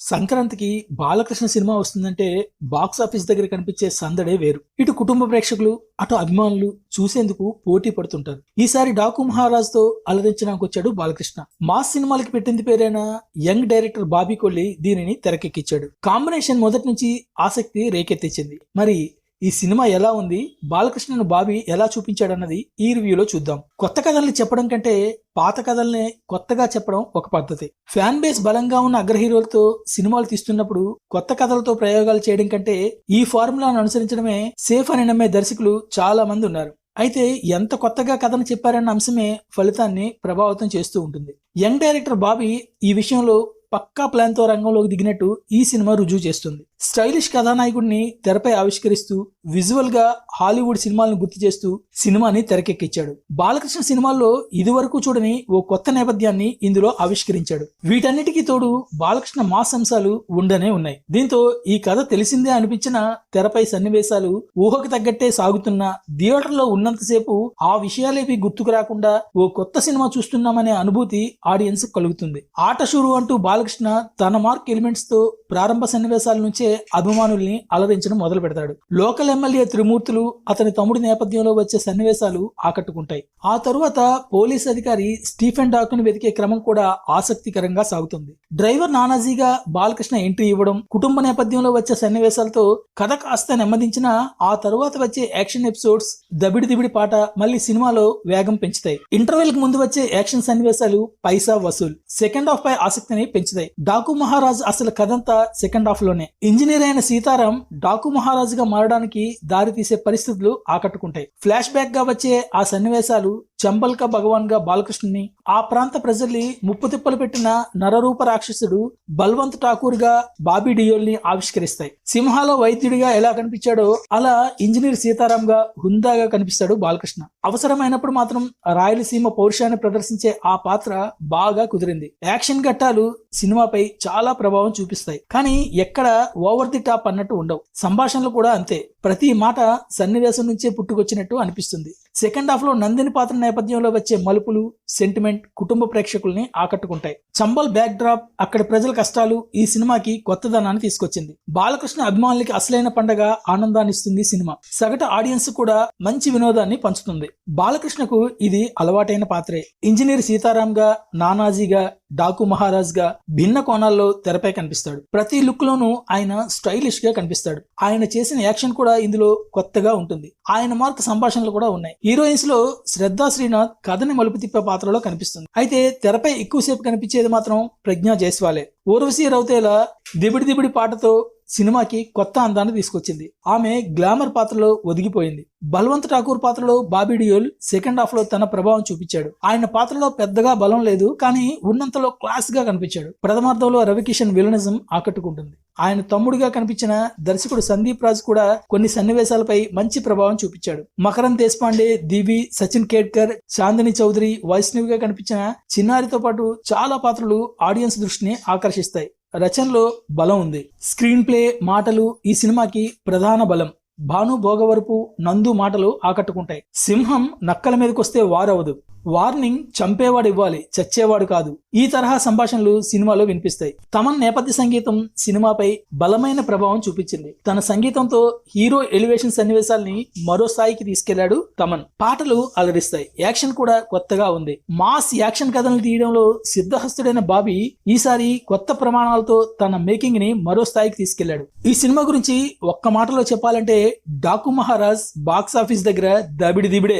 సంక్రాంతికి బాలకృష్ణ సినిమా వస్తుందంటే box office దగ్గర కనిపించే సందడే వేరు. ఇటు కుటుంబ ప్రేక్షకులు అటు అభిమానులు చూసేందుకు పోటీ పడుతుంటారు. ఈసారి డాకు మహారాజ్తో అలరించడానికి వచ్చాడు బాలకృష్ణ. మా సినిమాలకి పెట్టింది పేరైన యంగ్ డైరెక్టర్ బాబీ కొల్లి దీనిని తెరకెక్కించాడు కాంబినేషన్ మొదటి నుంచి ఆసక్తి రేకెత్తించింది. మరి ఈ సినిమా ఎలా ఉంది? బాలకృష్ణను బాబీ ఎలా చూపించాడన్నది ఈ రివ్యూలో చూద్దాం. కొత్త కథల్ని చెప్పడం కంటే పాత కథల్ని కొత్తగా చెప్పడం ఒక పద్ధతి. ఫ్యాన్ బేస్ బలంగా ఉన్న అగ్రహీరోలతో సినిమాలు తీస్తున్నప్పుడు కొత్త కథలతో ప్రయోగాలు చేయడం కంటే ఈ ఫార్ములాను అనుసరించడమే సేఫ్ అని నమ్మే దర్శకులు చాలా మంది ఉన్నారు. అయితే ఎంత కొత్తగా కథను చెప్పారన్న అంశమే ఫలితాన్ని ప్రభావితం చేస్తూ ఉంటుంది. యంగ్ డైరెక్టర్ బాబీ ఈ విషయంలో పక్కా ప్లాన్తో రంగంలోకి దిగినట్టు ఈ సినిమా రుజువు చేస్తుంది. స్టైలిష్ కథానాయకుడిని తెరపై ఆవిష్కరిస్తూ విజువల్గా హాలీవుడ్ సినిమాలను గుర్తు చేస్తూ సినిమాని తెరకెక్కించాడు. బాలకృష్ణ సినిమాల్లో ఇదివరకు చూడని ఓ కొత్త నేపథ్యాన్ని ఇందులో ఆవిష్కరించాడు. వీటన్నిటికీ తోడు బాలకృష్ణ మాస్ అంశాలు ఉండనే ఉన్నాయి. దీంతో ఈ కథ తెలిసిందే అనిపించిన తెరపై సన్నివేశాలు ఊహకు తగ్గట్టే సాగుతున్న థియేటర్లో ఉన్నంతసేపు ఆ విషయాలేవి గుర్తుకు రాకుండా ఓ కొత్త సినిమా చూస్తున్నామనే అనుభూతి ఆడియన్స్ కలుగుతుంది. ఆట షురు అంటూ బాలకృష్ణ తన మార్క్ ఎలిమెంట్స్తో ప్రారంభ సన్నివేశాల నుంచే అభిమానుల్ని అలరించడం మొదలు పెడతాడు. లోకల్ ఎమ్మెల్యే త్రిమూర్తులు అతని తమ్ముడి నేపథ్యంలో వచ్చే సన్నివేశాలు ఆకట్టుకుంటాయి. ఆ తరువాత పోలీస్ అధికారి స్టీఫెన్ డాక్ను వెతికే క్రమం కూడా ఆసక్తికరంగా సాగుతుంది. డ్రైవర్ నానాజీగా బాలకృష్ణ ఎంట్రీ ఇవ్వడం కుటుంబ నేపథ్యంలో వచ్చే సన్నివేశాలతో కథ కాస్త నెమ్మదించిన ఆ తరువాత వచ్చే యాక్షన్ ఎపిసోడ్స్ దబిడి దిబిడి పాట మళ్ళీ సినిమాలో వేగం పెంచుతాయి. ఇంటర్వెల్కి ముందు వచ్చే యాక్షన్ సన్నివేశాలు పైసా వసూల్ సెకండ్ హాఫ్ పై ఆసక్తిని పెంచుతాయి. డాకు మహారాజ్ అసలు కథంతా సెకండ్ హాఫ్లోనే ఇంజనీర్ అయిన సీతారాం డాకు మహారాజుగా మారడానికి దారి తీసే పరిస్థితులు ఆకట్టుకుంటాయి. ఫ్లాష్ బ్యాక్గా వచ్చే ఆ సన్నివేశాలు చంబల్క భగవాన్గా బాలకృష్ణుని ఆ ప్రాంత ప్రజల్ని ముప్పు తిప్పలు పెట్టిన నరరూప రాక్షసుడు బల్వంత్ ఠాకూర్గా బాబీ డియోల్ని ఆవిష్కరిస్తాయి. సింహాలో వైద్యుడిగా ఎలా కనిపించాడో అలా ఇంజనీర్ సీతారాం గా హుందాగా కనిపిస్తాడు బాలకృష్ణ. అవసరమైనప్పుడు మాత్రం రాయలసీమ పౌరుషాన్ని ప్రదర్శించే ఆ పాత్ర బాగా కుదిరింది. యాక్షన్ ఘట్టాలు సినిమాపై చాలా ప్రభావం చూపిస్తాయి. కానీ ఎక్కడ ఓవర్ ది టాప్ అన్నట్టు ఉండవు. సంభాషణలు కూడా అంతే. ప్రతి మాట సన్నివేశం నుంచే పుట్టుకొచ్చినట్టు అనిపిస్తుంది. సెకండ్ హాఫ్లో నందిని పాత్ర నేపథ్యంలో వచ్చే మలుపులు సెంటిమెంట్ కుటుంబ ప్రేక్షకుల్ని ఆకట్టుకుంటాయి. చంబల్ బ్యాక్ డ్రాప్ అక్కడి ప్రజల కష్టాలు ఈ సినిమాకి కొత్తదనాన్ని తీసుకొచ్చింది. బాలకృష్ణ అభిమానులకి అసలైన పండగ ఆనందాన్ని ఇస్తుంది సినిమా. సగటు ఆడియన్స్ కూడా మంచి వినోదాన్ని పంచుతుంది. బాలకృష్ణకు ఇది అలవాటైన పాత్రే. ఇంజనీర్ సీతారాం గా నానాజీగా డాకు మహారాజ్గా భిన్న కోణాల్లో తెరపై కనిపిస్తాడు. ప్రతి లుక్ లోనూ ఆయన స్టైలిష్గా కనిపిస్తాడు. ఆయన చేసిన యాక్షన్ కూడా ఇందులో కొత్తగా ఉంటుంది. ఆయన మార్క్ సంభాషణలు కూడా ఉన్నాయి. హీరోయిన్స్లో శ్రద్ధా శ్రీనాథ్ కథని మలుపు తిప్పే పాత్రలో కనిపిస్తుంది. అయితే తెరపై ఎక్కువసేపు కనిపించేది మాత్రం ప్రజ్ఞా జైస్వాలే. ఊర్వశీ రౌతేల దిబిడి దిబిడి పాటతో సినిమాకి కొత్త అందాన్ని తీసుకొచ్చింది. ఆమె గ్లామర్ పాత్రలో ఒదిగిపోయింది. బల్వంత్ ఠాకూర్ పాత్రలో బాబీ డియోల్ సెకండ్ హాఫ్లో తన ప్రభావం చూపించాడు. ఆయన పాత్రలో పెద్దగా బలం లేదు కానీ ఉన్నంతలో క్లాస్గా కనిపించాడు. ప్రథమార్థంలో రవికిషన్ విలనిజం ఆకట్టుకుంటుంది. ఆయన తమ్ముడిగా కనిపించిన దర్శకుడు సందీప్ రాజ్ కూడా కొన్ని సన్నివేశాలపై మంచి ప్రభావం చూపించాడు. మకరం దేశపాండే దివి సచిన్ కేడ్కర్ చాందిని చౌదరి వైష్ణవిగా కనిపించిన చిన్నారితో పాటు చాలా పాత్రలు ఆడియన్స్ దృష్టిని ఆకర్షిస్తాయి. రచనలో బలం ఉంది. స్క్రీన్ ప్లే మాటలు ఈ సినిమాకి ప్రధాన బలం. భాను భోగవరపు నందు మాటలు ఆకట్టుకుంటాయి. సింహం నక్కల మీదకొస్తే వారవదు వార్నింగ్ చంపేవాడు ఇవ్వాలి చచ్చేవాడు కాదు. ఈ తరహా సంభాషణలు సినిమాలో వినిపిస్తాయి. తమన్ నేపథ్య సంగీతం సినిమాపై బలమైన ప్రభావం చూపించింది. తన సంగీతంతో హీరో ఎలివేషన్ సన్నివేశాల్ని మరో స్థాయికి తీసుకెళ్ళాడు తమన్. పాటలు అలరిస్తాయి. యాక్షన్ కూడా కొత్తగా ఉంది. మాస్ యాక్షన్ కథలను తీయడంలో సిద్ధహస్తుడైన బాబీ ఈసారి కొత్త ప్రమాణాలతో తన మేకింగ్ని మరో స్థాయికి తీసుకెళ్ళాడు. ఈ సినిమా గురించి ఒక్క మాటలో చెప్పాలంటే డాకు మహారాజ్ బాక్స్ ఆఫీస్ దగ్గర దబిడి దిబిడే